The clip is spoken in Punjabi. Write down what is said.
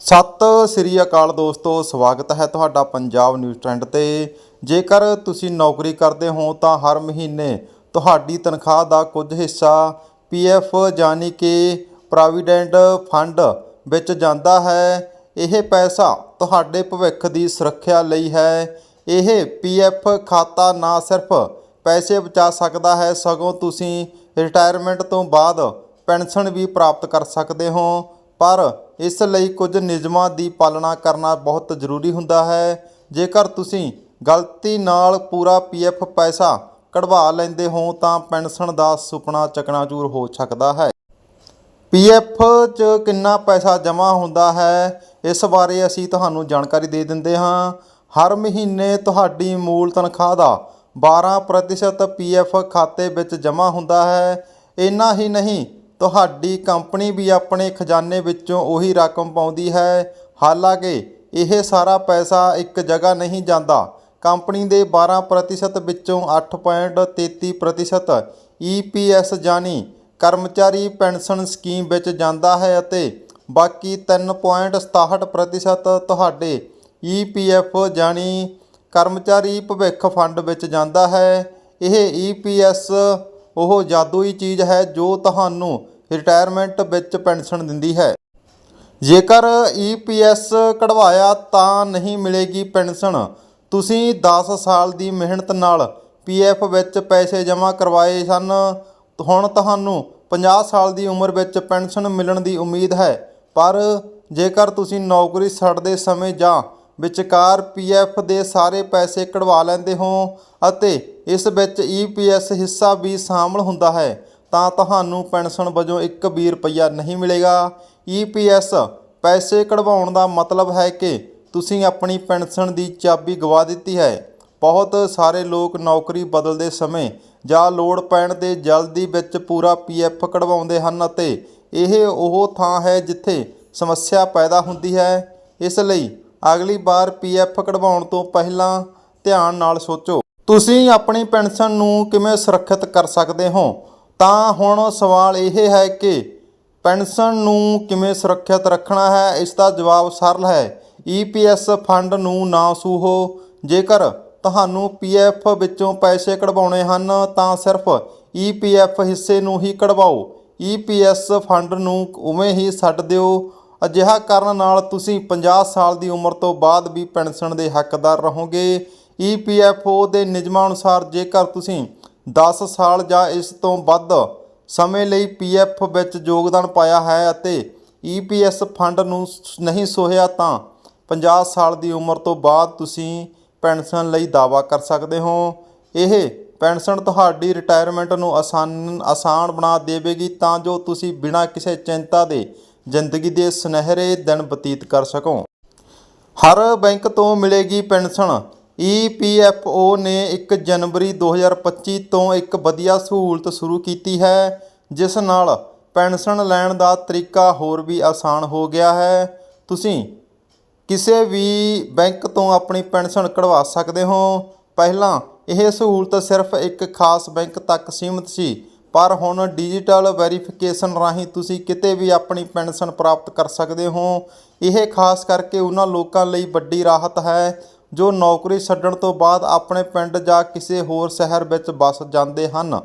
ਸਤਿ ਸ੍ਰੀ ਅਕਾਲ ਦੋਸਤੋ, ਸਵਾਗਤ ਹੈ ਤੁਹਾਡਾ ਪੰਜਾਬ ਨਿਊਜ਼ ਟ੍ਰੈਂਡ ਤੇ। ਜੇਕਰ ਤੁਸੀਂ ਨੌਕਰੀ ਕਰਦੇ ਹੋ ਤਾਂ ਹਰ ਮਹੀਨੇ ਤੁਹਾਡੀ ਤਨਖਾਹ ਦਾ ਕੁਝ ਹਿੱਸਾ ਪੀਐਫ ਯਾਨੀ ਕਿ ਪ੍ਰੋਵੀਡੈਂਟ ਫੰਡ ਵਿੱਚ ਜਾਂਦਾ ਹੈ। ਇਹ ਪੈਸਾ ਤੁਹਾਡੇ ਭਵਿੱਖ ਦੀ ਸੁਰੱਖਿਆ ਲਈ ਹੈ। ਇਹ ਪੀਐਫ ਖਾਤਾ ਨਾ ਸਿਰਫ ਪੈਸੇ ਬਚਾ ਸਕਦਾ ਹੈ, ਸਗੋਂ ਤੁਸੀਂ ਰਿਟਾਇਰਮੈਂਟ ਤੋਂ ਬਾਅਦ ਪੈਨਸ਼ਨ ਵੀ ਪ੍ਰਾਪਤ ਕਰ ਸਕਦੇ ਹੋ। ਪਰ ਇਸ ਲਈ ਕੁਝ ਨਿਯਮਾਂ ਦੀ ਪਾਲਣਾ ਕਰਨਾ ਬਹੁਤ ਜ਼ਰੂਰੀ ਹੁੰਦਾ ਹੈ। ਜੇਕਰ ਤੁਸੀਂ ਗਲਤੀ ਨਾਲ ਪੂਰਾ ਪੀਐਫ ਪੈਸਾ ਕਢਵਾ ਲੈਂਦੇ ਹੋ, ਤਾਂ ਪੈਨਸ਼ਨ ਦਾ ਸੁਪਨਾ ਚਕਨਾਚੂਰ ਹੋ ਸਕਦਾ ਹੈ। ਪੀਐਫ 'ਚ ਕਿੰਨਾ ਪੈਸਾ ਜਮ੍ਹਾਂ ਹੁੰਦਾ ਹੈ, ਇਸ ਬਾਰੇ ਅਸੀਂ ਤੁਹਾਨੂੰ ਜਾਣਕਾਰੀ ਦੇ ਦਿੰਦੇ ਹਾਂ। ਹਰ ਮਹੀਨੇ ਤੁਹਾਡੀ ਮੂਲ ਤਨਖਾਹ ਦਾ 12% ਪੀਐਫ ਖਾਤੇ ਵਿੱਚ ਜਮ੍ਹਾਂ ਹੁੰਦਾ ਹੈ। ਇੰਨਾ ਹੀ ਨਹੀਂ ਤੁਹਾਡੀ ਕੰਪਨੀ ਵੀ ਆਪਣੇ ਖਜ਼ਾਨੇ ਵਿੱਚੋਂ ਉਹੀ ਰਕਮ ਪਾਉਂਦੀ ਹੈ। ਹਾਲਾਂਕਿ, ਇਹ ਸਾਰਾ ਪੈਸਾ ਇੱਕ ਜਗ੍ਹਾ ਨਹੀਂ ਜਾਂਦਾ। ਕੰਪਨੀ ਦੇ 12% ਵਿੱਚੋਂ 8.33% ਈਪੀਐਸ ਜਾਨੀ ਕਰਮਚਾਰੀ ਪੈਨਸ਼ਨ ਸਕੀਮ ਵਿੱਚ ਜਾਂਦਾ ਹੈ ਅਤੇ ਬਾਕੀ 3.67% ਤੁਹਾਡੇ ਈਪੀਐਫ ਜਾਨੀ ਕਰਮਚਾਰੀ ਭਵਿੱਖ ਫੰਡ ਵਿੱਚ ਜਾਂਦਾ ਹੈ। ਇਹ ਈਪੀਐਸ ਉਹ ਜਾਦੂਈ ਚੀਜ਼ ਹੈ ਜੋ ਤੁਹਾਨੂੰ ਰਿਟਾਇਰਮੈਂਟ ਵਿੱਚ ਪੈਨਸ਼ਨ ਦਿੰਦੀ ਹੈ। ਜੇਕਰ ਈਪੀਐਸ ਕਢਵਾਇਆ ਤਾਂ ਨਹੀਂ ਮਿਲੇਗੀ ਪੈਨਸ਼ਨ। ਤੁਸੀਂ 10 ਸਾਲ ਦੀ ਮਿਹਨਤ ਨਾਲ ਪੀਐਫ ਵਿੱਚ ਪੈਸੇ ਜਮ੍ਹਾਂ ਕਰਵਾਏ ਸਨ। ਹੁਣ ਤੁਹਾਨੂੰ 50 ਸਾਲ ਦੀ ਉਮਰ ਵਿੱਚ ਪੈਨਸ਼ਨ ਮਿਲਣ ਦੀ ਉਮੀਦ ਹੈ। ਪਰ ਜੇਕਰ ਤੁਸੀਂ ਨੌਕਰੀ ਛੱਡਦੇ ਸਮੇਂ ਜਾਂ ਵਿਚਕਾਰ ਪੀਐਫ ਦੇ ਸਾਰੇ ਪੈਸੇ ਕਢਵਾ ਲੈਂਦੇ ਹੋ ਅਤੇ ਇਸ ਵਿੱਚ ਈਪੀਐਸ ਹਿੱਸਾ ਵੀ ਸ਼ਾਮਲ ਹੁੰਦਾ ਹੈ, ਤਾਂ ਤੁਹਾਨੂੰ ਪੈਨਸ਼ਨ ਵਜੋਂ 1 ਵੀ ਰੁਪਈਆ ਨਹੀਂ ਮਿਲੇਗਾ। ਈਪੀਐਸ ਪੈਸੇ ਕਢਵਾਉਣ ਦਾ ਮਤਲਬ ਹੈ ਕਿ ਤੁਸੀਂ ਆਪਣੀ ਪੈਨਸ਼ਨ ਦੀ ਚਾਬੀ ਗਵਾ ਦਿੱਤੀ ਹੈ। ਬਹੁਤ ਸਾਰੇ ਲੋਕ ਨੌਕਰੀ ਬਦਲਦੇ ਸਮੇਂ ਜਾਂ ਲੋੜ ਪੈਣ ਦੇ ਜਲਦੀ ਵਿੱਚ ਪੂਰਾ ਪੀਐਫ ਕਢਵਾਉਂਦੇ ਹਨ ਅਤੇ ਇਹ ਉਹ ਥਾਂ ਹੈ ਜਿੱਥੇ ਸਮੱਸਿਆ ਪੈਦਾ ਹੁੰਦੀ ਹੈ। ਇਸ ਲਈ ਅਗਲੀ ਵਾਰ ਪੀਐਫ ਕਢਵਾਉਣ ਤੋਂ ਪਹਿਲਾਂ ਧਿਆਨ ਨਾਲ ਸੋਚੋ। ਤੁਸੀਂ ਆਪਣੀ ਪੈਨਸ਼ਨ ਨੂੰ ਕਿਵੇਂ ਸੁਰੱਖਿਅਤ ਕਰ ਸਕਦੇ ਹੋ? ਤਾਂ ਹੁਣ ਸਵਾਲ ਇਹ ਹੈ ਕਿ ਪੈਨਸ਼ਨ ਨੂੰ ਕਿਵੇਂ ਸੁਰੱਖਿਅਤ ਰੱਖਣਾ ਹੈ? ਇਸ ਦਾ ਜਵਾਬ ਸਰਲ ਹੈ। ਈਪੀਐਸ ਫੰਡ ਨੂੰ ਨਾ ਸੂਹੋ। ਜੇਕਰ ਤੁਹਾਨੂੰ ਪੀਐਫ ਵਿੱਚੋਂ ਪੈਸੇ ਕਢਵਾਉਣੇ ਹਨ, ਤਾਂ ਸਿਰਫ ਈਪੀਐਫ ਹਿੱਸੇ ਨੂੰ ਹੀ ਕਢਵਾਓ। ਈਪੀਐਸ ਫੰਡ ਨੂੰ ਉਵੇਂ ਹੀ ਛੱਡ ਦਿਓ। ਅਜਿਹਾ ਕਰਨ ਨਾਲ ਤੁਸੀਂ 50 ਸਾਲ ਦੀ ਉਮਰ ਤੋਂ ਬਾਅਦ ਵੀ ਪੈਨਸ਼ਨ ਦੇ ਹੱਕਦਾਰ ਰਹੋਗੇ। ਈਪੀਐਫਓ ਦੇ ਨਿਯਮਾਂ ਅਨੁਸਾਰ ਜੇਕਰ ਤੁਸੀਂ 10 ਸਾਲ ਜਾਂ ਇਸ ਤੋਂ ਵੱਧ ਸਮੇਂ ਲਈ ਪੀਐਫ ਵਿੱਚ ਯੋਗਦਾਨ ਪਾਇਆ ਹੈ ਅਤੇ ਈਪੀਐਸ ਫੰਡ ਨੂੰ ਸ- ਨਹੀਂ ਸੋਹਿਆ, ਤਾਂ 50 ਸਾਲ ਦੀ ਉਮਰ ਤੋਂ ਬਾਅਦ ਤੁਸੀਂ ਪੈਨਸ਼ਨ ਲਈ ਦਾਅਵਾ ਕਰ ਸਕਦੇ ਹੋ। ਇਹ ਪੈਨਸ਼ਨ ਤੁਹਾਡੀ ਰਿਟਾਇਰਮੈਂਟ ਨੂੰ ਆਸਾਨ ਆਸਾਨ ਬਣਾ ਦੇਵੇਗੀ, ਤਾਂ ਜੋ ਤੁਸੀਂ ਬਿਨਾਂ ਕਿਸੇ ਚਿੰਤਾ ਦੇ ਜ਼ਿੰਦਗੀ ਦੇ ਸੁਨਹਿਰੇ ਦਿਨ ਬਤੀਤ ਕਰ ਸਕੋ। ਹਰ ਬੈਂਕ ਤੋਂ ਮਿਲੇਗੀ ਪੈਨਸ਼ਨ। ਈਪੀਐਫਓ ਨੇ 1 ਜਨਵਰੀ 2025 ਤੋਂ ਇੱਕ ਵਧੀਆ ਸਹੂਲਤ ਸ਼ੁਰੂ ਕੀਤੀ ਹੈ, ਜਿਸ ਨਾਲ ਪੈਨਸ਼ਨ ਲੈਣ ਦਾ ਤਰੀਕਾ ਹੋਰ ਵੀ ਆਸਾਨ ਹੋ ਗਿਆ ਹੈ। ਤੁਸੀਂ ਕਿਸੇ ਵੀ ਬੈਂਕ ਤੋਂ ਆਪਣੀ ਪੈਨਸ਼ਨ ਕਢਵਾ ਸਕਦੇ ਹੋ। ਪਹਿਲਾਂ ਇਹ ਸਹੂਲਤ ਸਿਰਫ ਇੱਕ ਖਾਸ ਬੈਂਕ ਤੱਕ ਸੀਮਿਤ ਸੀ ਪਰ ਹੁਣ ਡਿਜੀਟਲ ਵੈਰੀਫਿਕੇਸ਼ਨ ਰਾਹੀਂ ਤੁਸੀਂ ਕਿਤੇ ਵੀ ਆਪਣੀ ਪੈਨਸ਼ਨ ਪ੍ਰਾਪਤ ਕਰ ਸਕਦੇ ਹੋ। ਇਹ ਖਾਸ ਕਰਕੇ ਉਹਨਾਂ ਲੋਕਾਂ ਲਈ ਵੱਡੀ ਰਾਹਤ ਹੈ, ਜੋ ਨੌਕਰੀ ਛੱਡਣ ਤੋਂ ਬਾਅਦ ਆਪਣੇ ਪਿੰਡ ਜਾਂ ਕਿਸੇ ਹੋਰ ਸ਼ਹਿਰ ਵਿੱਚ ਵੱਸ ਜਾਂਦੇ ਹਨ।